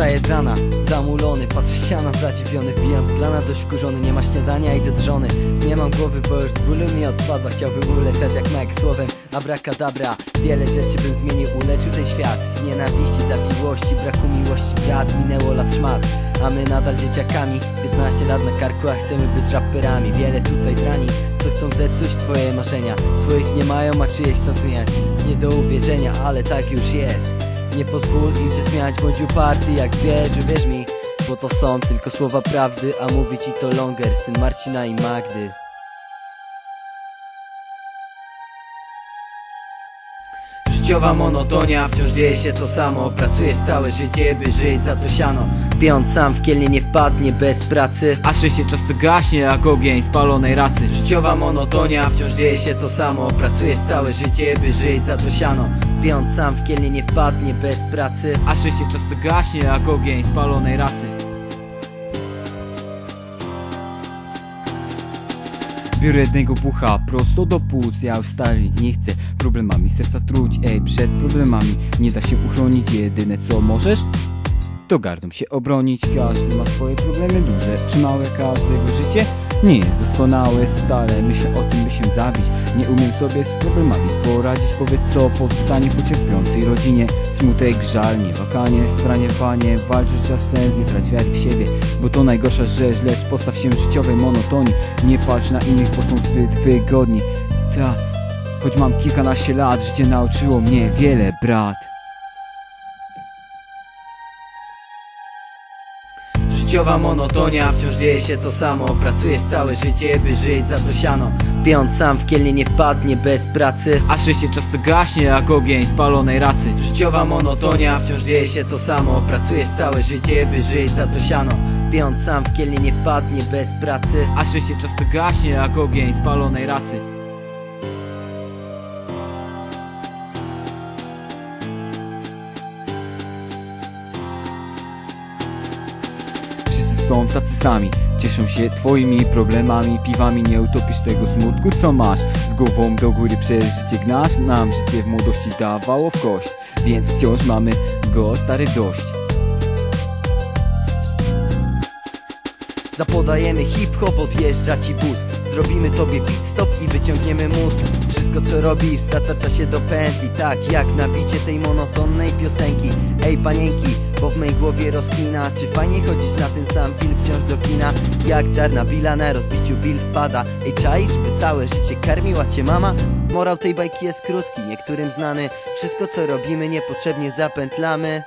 Wstaję z rana, zamulony, patrzę ściana zadziwiony Wbijam z grana, dość wkurzony, nie ma śniadania, idę do żony Nie mam głowy, bo już z bólu mi odpadła Chciałbym uleczać jak Mike słowem abracadabra Wiele rzeczy bym zmienił, uleczył ten świat. Z nienawiści, zawiłości, braku miłości Brat, minęło lat szmat. A my nadal dzieciakami 15 lat na karku, a chcemy być raperami. Wiele tutaj drani, co chcą zepsuć twoje marzenia. Swoich nie mają, a czyjeś chcą zmieniać. Nie do uwierzenia, ale tak już jest Nie pozwól im cię zmieniać, bądź uparty jak zwierzę, wierz mi Bo to są tylko słowa prawdy, a mówi ci to Longer, syn Marcina i Magdy Życiowa monotonia, wciąż dzieje się to samo. Pracujesz całe życie, by żyć za to siano. Piąc sam w kielnie nie wpadnie bez pracy. A szczęście często gaśnie jak ogień spalonej racy. Życiowa monotonia, wciąż dzieje się to samo. Pracujesz całe życie, by żyć za to siano. Piąc sam w kielnie nie wpadnie bez pracy. A szczęście często gaśnie jak ogień spalonej racy Biorę jednego pucha prosto do płuc. Ja już stary nie chcę problemami serca truć. Ej, przed problemami nie da się uchronić. Jedyne co możesz to gardą się obronić. Każdy ma swoje problemy duże czy małe. Każdego życie nie jest doskonałe. Stale myślę o tym by się zabić. Nie umiem sobie z problemami poradzić. Powiedz co powstanie po cierpiącej rodzinie. Smutek, żal, niewakanie, stranie, Walczyć czas sens, nie trać wiary w siebie. Bo to najgorsza rzecz, lecz postaw się życiowej monotonii Nie patrz na innych, bo są zbyt wygodni. Ta, choć mam kilkanaście lat Życie nauczyło mnie wiele, brat Życiowa monotonia, wciąż dzieje się to samo. Pracujesz całe życie, by żyć za to siano. Piąc sam w kielnie nie wpadnie bez pracy. A szczęście często gaśnie jak ogień spalonej racy. Życiowa monotonia, wciąż dzieje się to samo. Pracujesz całe życie, by żyć za to siano. Piąc sam w kielnie nie wpadnie bez pracy. A szczęście często gaśnie jak ogień spalonej racy są tacy sami. Cieszą się twoimi problemami Piwami nie utopisz tego smutku co masz. Z głową do góry przez życie gnasz Nam życie w młodości dawało w kość. Więc wciąż mamy go stary dość Zapodajemy hip-hop, odjeżdża ci bus. Zrobimy tobie pit stop i wyciągniemy mózg. Wszystko co robisz zatacza się do pętli. Tak jak nabicie tej monotonnej piosenki. Ej panienki, bo w mej głowie rozkmina Czy fajnie chodzić na ten sam film wciąż do kina? Jak czarna bila na rozbiciu bil wpada. Ej czaisz, by całe życie karmiła cię mama? Morał tej bajki jest krótki, niektórym znany. Wszystko co robimy niepotrzebnie zapętlamy